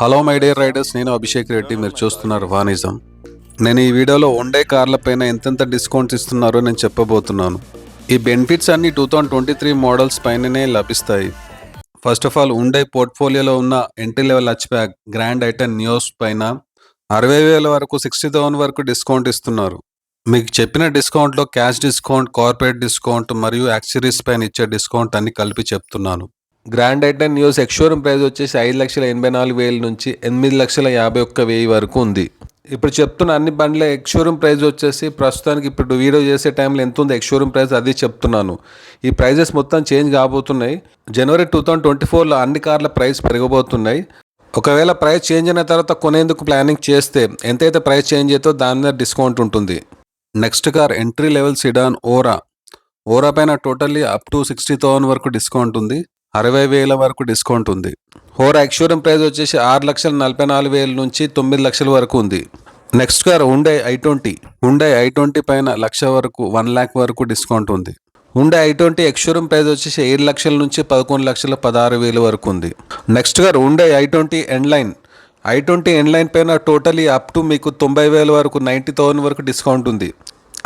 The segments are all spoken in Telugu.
హలో మై డియర్ రైడర్స్ నేను అభిషేక్ రెడ్డి మీరు చూస్తున్నారు వానిజం. నేను ఈ వీడియోలో వన్డే కార్ల పైన ఎంతెంత డిస్కౌంట్స్ ఇస్తున్నారో నేను చెప్పబోతున్నాను. ఈ బెనిఫిట్స్ అన్ని two thousand twenty three models పైననే లభిస్తాయి. ఫస్ట్ ఆఫ్ ఆల్ ఉండే పోర్ట్ఫోలియోలో ఉన్న entry level hatchback Grand i ten Nios పైన అరవై వేల వరకు సిక్స్టీ థౌసండ్ వరకు డిస్కౌంట్ ఇస్తున్నారు. మీకు చెప్పిన డిస్కౌంట్లో క్యాష్ డిస్కౌంట్ కార్పొరేట్ డిస్కౌంట్ మరియు యాక్సరీస్ పైన ఇచ్చే డిస్కౌంట్ అన్ని కలిపి చెప్తున్నాను. Grand i ten Nios ex showroom price వచ్చేసి ఐదు లక్షల ఎనభై నాలుగు వేల నుంచి ఎనిమిది లక్షల యాభై ఒక్క వెయ్యి వరకు ఉంది. ఇప్పుడు చెప్తున్న అన్ని బండ్ల ఎక్స్షోరూమ్ ప్రైస్ వచ్చేసి ప్రస్తుతానికి ఇప్పుడు వీడియో చేసే టైంలో ఎంత ఉంది ఎక్స్షోరూమ్ ప్రైస్ అది చెప్తున్నాను. ఈ ప్రైజెస్ మొత్తం చేంజ్ కాబోతున్నాయి. జనవరి టూ థౌజండ్ ట్వంటీ ఫోర్లో అన్ని కార్ల ప్రైస్ పెరగబోతున్నాయి. ఒకవేళ ప్రైస్ చేంజ్ అయిన తర్వాత కొనేందుకు ప్లానింగ్ చేస్తే ఎంతైతే ప్రైస్ చేంజ్ అవుతో దాని మీద డిస్కౌంట్ ఉంటుంది. Next car entry level sedan Aura Aura పైన totally up to sixty thousand వరకు డిస్కౌంట్ ఉంది. అరవై వేల వరకు డిస్కౌంట్ ఉంది. హోర్ ఎక్స్షోరూమ్ ప్రైస్ వచ్చేసి ఆరు లక్షల నలభై నాలుగు వేల నుంచి తొమ్మిది లక్షల వరకు ఉంది. నెక్స్ట్ కార్ ఉండే ఐ ట్వంటీ. ఉండే ఐ ట్వంటీ పైన లక్ష వరకు వన్ ల్యాక్ వరకు డిస్కౌంట్ ఉంది. ఉండే ఐ ట్వంటీ ఎక్స్షోరూమ్ ప్రైస్ వచ్చేసి ఏడు లక్షల నుంచి పదకొండు లక్షల పదహారు వేల వరకు ఉంది. నెక్స్ట్ కార్ ఉండే i twenty N line i twenty N line పైన టోటలీ అప్ టు మీకు తొంభై వేల వరకు నైంటీ థౌసండ్ వరకు డిస్కౌంట్ ఉంది.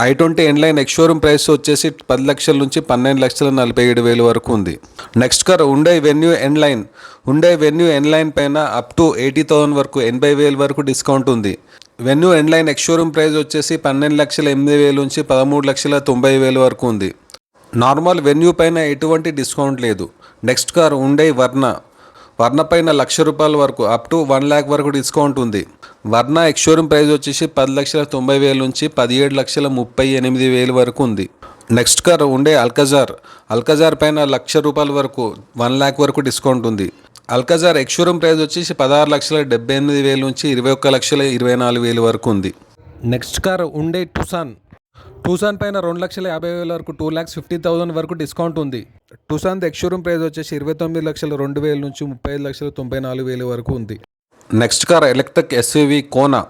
I twenty N line line ex showroom price వచ్చేసి పది లక్షల నుంచి పన్నెండు లక్షల నలభై ఏడు వేలు వరకు ఉంది. నెక్స్ట్ కార్ ఉండే వెన్యూ ఎన్లైన్ లైన్ ఉండే వెన్యూ ఎన్లైన్ లైన్ పైన అప్ టు ఎయిటీ థౌసండ్ వరకు ఎనభై వేల వరకు డిస్కౌంట్ ఉంది. Venue N line line ex showroom price వచ్చేసి పన్నెండు లక్షల ఎనిమిది వేలు నుంచి పదమూడు లక్షల తొంభై వేల వరకు ఉంది. నార్మల్ వెన్యూ పైన ఎటువంటి డిస్కౌంట్ లేదు. నెక్స్ట్ కార్ ఉండే వర్ణ వర్ణ పైన లక్ష రూపాయల వరకు అప్ టు వన్ ల్యాక్ వరకు డిస్కౌంట్ ఉంది. వర్ణ ఎక్స్షోరూమ్ ప్రైస్ వచ్చేసి పది లక్షల తొంభై వేల నుంచి పదిహేడు లక్షల ముప్పై ఎనిమిది వేలు వరకు ఉంది. నెక్స్ట్ కార్ ఉండే అల్కజార్. అల్కజార్ పైన లక్ష రూపాయల వరకు వన్ ల్యాక్ వరకు డిస్కౌంట్ ఉంది. అల్కజార్ ఎక్స్షోరూమ్ ప్రైస్ వచ్చేసి పదహారు లక్షల డెబ్బై ఎనిమిది వేల నుంచి ఇరవై ఒక్క లక్షల ఇరవై నాలుగు వేల వరకు ఉంది. నెక్స్ట్ కార్ ఉండే టుసాన్. టూసాన్ పైన రెండు లక్షల యాభై వేల వరకు టూ ల్యాక్స్ ఫిఫ్టీ థౌసండ్ వరకు డిస్కౌంట్ ఉంది. టూసాన్ ఎక్స్షోరూమ్ ప్రైస్ వచ్చేసి ఇరవై తొమ్మిది లక్షల రెండు వేల నుంచి ముప్పై ఐదు లక్షల తొంభై నాలుగు వేల వరకు ఉంది. Next car electric SUV Kona.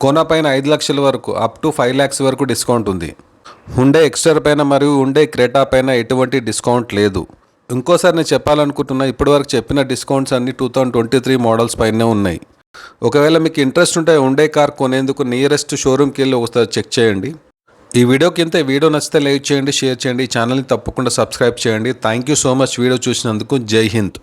Kona పైన ఐదు లక్షల వరకు అప్ టు ఫైవ్ ల్యాక్స్ వరకు డిస్కౌంట్ ఉంది. హుండే ఎక్స్టర్ పైన మరియు ఉండే క్రేటా పైన ఎటువంటి డిస్కౌంట్ లేదు. ఇంకోసారి నేను చెప్పాలనుకుంటున్నా ఇప్పటివరకు చెప్పిన డిస్కౌంట్స్ అన్ని two thousand twenty three models పైనే ఉన్నాయి. ఒకవేళ మీకు ఇంట్రెస్ట్ ఉంటే ఉండే కార్ కొనేందుకు నియరెస్ట్ షోరూమ్కి వెళ్ళి ఒకసారి చెక్ చేయండి. ఈ వీడియోకి ఇంత వీడియో నచ్చితే లైక్ చేయండి షేర్ చేయండి ఈ ఛానల్ని తప్పకుండా సబ్స్క్రైబ్ చేయండి. Thank you so much video చూసినందుకు జై హింద్.